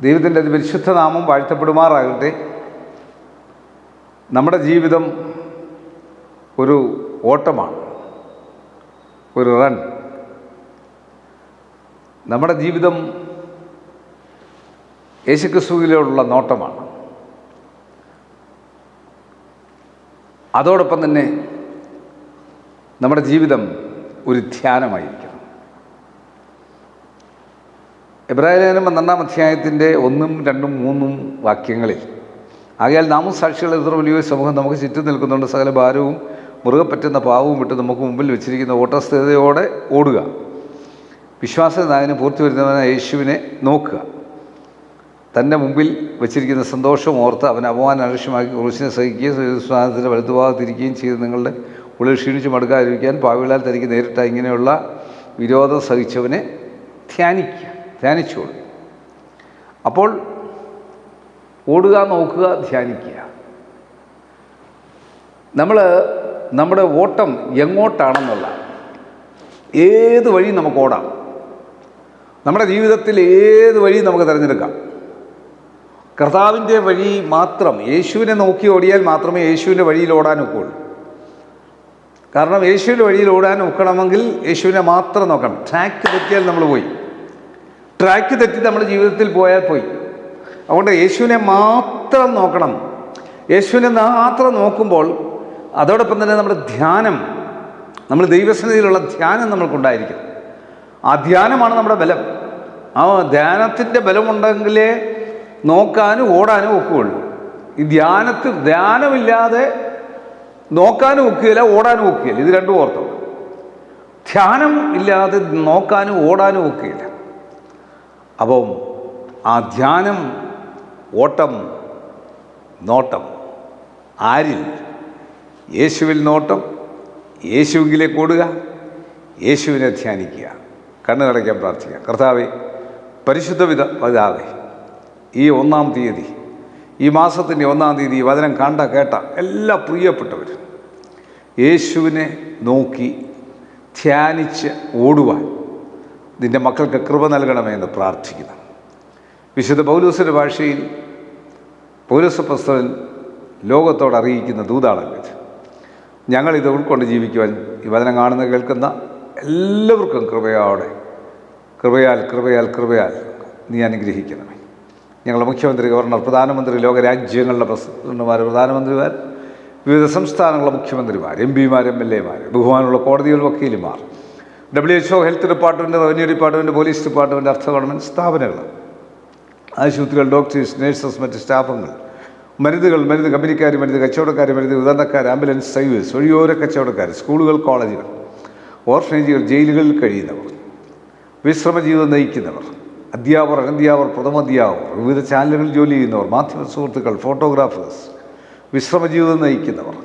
ദൈവത്തിന്റെ പരിശുദ്ധ നാമം വാഴ്ത്തപ്പെടുമാറാകട്ടെ. നമ്മുടെ ജീവിതം ഒരു ഓട്ടമാണ് ഒരു റൺ. നമ്മുടെ ജീവിതം യേശുക്രിസ്തുവിലുള്ള നോട്ടമാണ്. അതോടൊപ്പം തന്നെ നമ്മുടെ ജീവിതം ഒരു ധ്യാനമായിരിക്കണം എബ്രാഹിം പന്ത്രണ്ടാം അധ്യായത്തിന്റെ ഒന്നും രണ്ടും മൂന്നും വാക്യങ്ങളിൽ. ആകയാൽ നാമും സാക്ഷികൾ എത്ര വലിയ സമൂഹം നമുക്ക് ചുറ്റും നിൽക്കുന്നുണ്ട്. സകല ഭാരവും മുറുകെ പറ്റുന്ന പാവവും വിട്ട് നമുക്ക് മുമ്പിൽ വെച്ചിരിക്കുന്ന ഓട്ടസ്ഥിരതയോടെ ഓടുക. വിശ്വാസനായകന് പൂർത്തി വരുന്നവനായ യേശുവിനെ നോക്കുക. തന്റെ മുമ്പിൽ വെച്ചിരിക്കുന്ന സന്തോഷം ഓർത്ത് അവൻ അപമാനം അലക്ഷ്യമാക്കി കുറിച്ചിനെ സഹിക്കുകയും സ്വാതന്ത്ര്യത്തിന്റെ വലുതുഭാഗത്തിരിക്കുകയും ചെയ്ത് നിങ്ങളുടെ ഉള്ളിൽ ക്ഷീണിച്ച് മടുക്കാതിരിക്കാൻ പാവികളാൽ തനിക്ക് നേരിട്ട ഇങ്ങനെയുള്ള വിരോധം സഹിച്ചവനെ ധ്യാനിക്കുക. ധ്യാനിച്ചോളൂ. അപ്പോൾ ഓടുക നോക്കുക ധ്യാനിക്കുക. നമ്മൾ നമ്മുടെ ഓട്ടം എങ്ങോട്ടാണെന്നുള്ള ഏത് വഴി നമുക്ക് ഓടാം. നമ്മുടെ ജീവിതത്തിൽ ഏത് വഴി നമുക്ക് തിരഞ്ഞെടുക്കാം. കർത്താവിന്റെ വഴി മാത്രം യേശുവിനെ നോക്കി ഓടിയാൽ മാത്രമേ യേശുവിന്റെ വഴിയിൽ ഓടാൻ ഒക്കുള്ളൂ കാരണം യേശുവിന്റെ വഴിയിൽ ഓടാൻ ഒക്കണമെങ്കിൽ യേശുവിനെ മാത്രം നോക്കണം. ട്രാക്ക് തെറ്റിയാൽ നമ്മൾ പോയി. ട്രാക്ക് തെറ്റി നമ്മൾ ജീവിതത്തിൽ പോയാൽ പോയി. അതുകൊണ്ട് യേശുവിനെ മാത്രം നോക്കണം. യേശുവിനെ മാത്രം നോക്കുമ്പോൾ അതോടൊപ്പം തന്നെ നമ്മുടെ ധ്യാനം നമ്മൾ ദൈവസന്നിധിയിലുള്ള ധ്യാനം നമ്മൾക്കുണ്ടായിരിക്കും. ആ ധ്യാനമാണ് നമ്മുടെ ബലം. ആ ധ്യാനത്തിന്റെ ബലമുണ്ടെങ്കിലേ നോക്കാനും ഓടാനും ഒക്കുകയുള്ളൂ. ഈ ധ്യാനത്തിൽ ധ്യാനമില്ലാതെ നോക്കാനും ഒക്കുകയില്ല ഓടാനും ഒക്കുകയില്ല. ഇത് രണ്ടും ഓർത്തോ. ധ്യാനം ഇല്ലാതെ നോക്കാനും ഓടാനും ഒക്കുകയില്ല. അപ്പം ആ ധ്യാനം ഓട്ടം നോട്ടം. ആരിൽ? യേശുവിൽ നോട്ടം യേശുവിലേക്ക് ഓടുക യേശുവിനെ ധ്യാനിക്കുക. കണ്ണു കടയ്ക്കാൻ പ്രാർത്ഥിക്കുക. കർത്താവെ പരിശുദ്ധ വിധ പിതാവേ ഈ ഒന്നാം തീയതി ഈ മാസത്തിന്റെ ഒന്നാം തീയതി വചനം കണ്ട കേട്ട എല്ലാ പ്രിയപ്പെട്ടവരും യേശുവിനെ നോക്കി ധ്യാനിച്ച് ഓടുവാൻ നിന്റെ മക്കൾക്ക് കൃപ നൽകണമെന്ന് പ്രാർത്ഥിക്കുന്നു. വിശുദ്ധ പൗലൂസിന്റെ ഭാഷയിൽ പൗലൂസ് പുസ്തകൻ ലോകത്തോട് അറിയിക്കുന്ന ദൂതാണല്ലോ ഞങ്ങളിത് ഉൾക്കൊണ്ട് ജീവിക്കുവാൻ ഈ വചനം കാണുന്ന കേൾക്കുന്ന എല്ലാവർക്കും കൃപയോടെ കൃപയാൽ കൃപയാൽ കൃപയാൽ നീ അനുഗ്രഹിക്കണമേ. ഞങ്ങളുടെ മുഖ്യമന്ത്രി ഗവർണർ പ്രധാനമന്ത്രി ലോകരാജ്യങ്ങളുടെ പ്രസിഡന്റുമാർ പ്രധാനമന്ത്രിമാർ വിവിധ സംസ്ഥാനങ്ങളുടെ മുഖ്യമന്ത്രിമാർ എം പിമാർ എം എൽ എമാർ ബഹുമാനുള്ള കോടതികൾ വക്കീലുമാർ W H O health department revenue department police department അർത്ഥ ഗവൺമെന്റ് സ്ഥാപനങ്ങൾ ആശുപത്രികൾ ഡോക്ടേഴ്സ് നേഴ്സസ് മറ്റ് സ്റ്റാഫുകൾ മരുന്നുകൾ മരുന്ന് കമ്പനിക്കാർ മരുന്ന് കച്ചവടക്കാർ മരുന്ന് വിതരണക്കാർ ആംബുലൻസ് സർവീസ് വഴിയോര കച്ചവടക്കാർ സ്കൂളുകൾ കോളേജുകൾ ഓർഫനേജുകൾ ജയിലുകളിൽ കഴിയുന്നവർ വിശ്രമ ജീവിതം നയിക്കുന്നവർ അധ്യാപകർ അനധ്യാപകർ പ്രഥമാധ്യാപകർ വിവിധ ചാനലുകളിൽ ജോലി ചെയ്യുന്നവർ മാധ്യമ സുഹൃത്തുക്കൾ ഫോട്ടോഗ്രാഫേഴ്സ് വിശ്രമ ജീവിതം നയിക്കുന്നവർ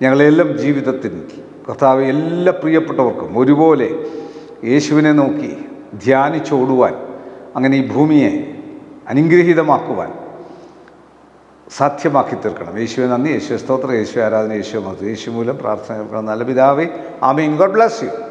ഞങ്ങളെല്ലാം ജീവിതത്തിൽ കർത്താവ് എല്ലാ പ്രിയപ്പെട്ടവർക്കും ഒരുപോലെ യേശുവിനെ നോക്കി ധ്യാനിച്ചോടുവാൻ അങ്ങനെ ഈ ഭൂമിയെ അനുഗ്രഹീതമാക്കുവാൻ സാധ്യമാക്കി തീർക്കണം. യേശുവെ നന്ദി. യേശു സ്തോത്രം. യേശു ആരാധന. യേശു മഹത്വം. യേശു മൂലം പ്രാർത്ഥന. നല്ല പിതാവേ. ആമീൻ. God bless you.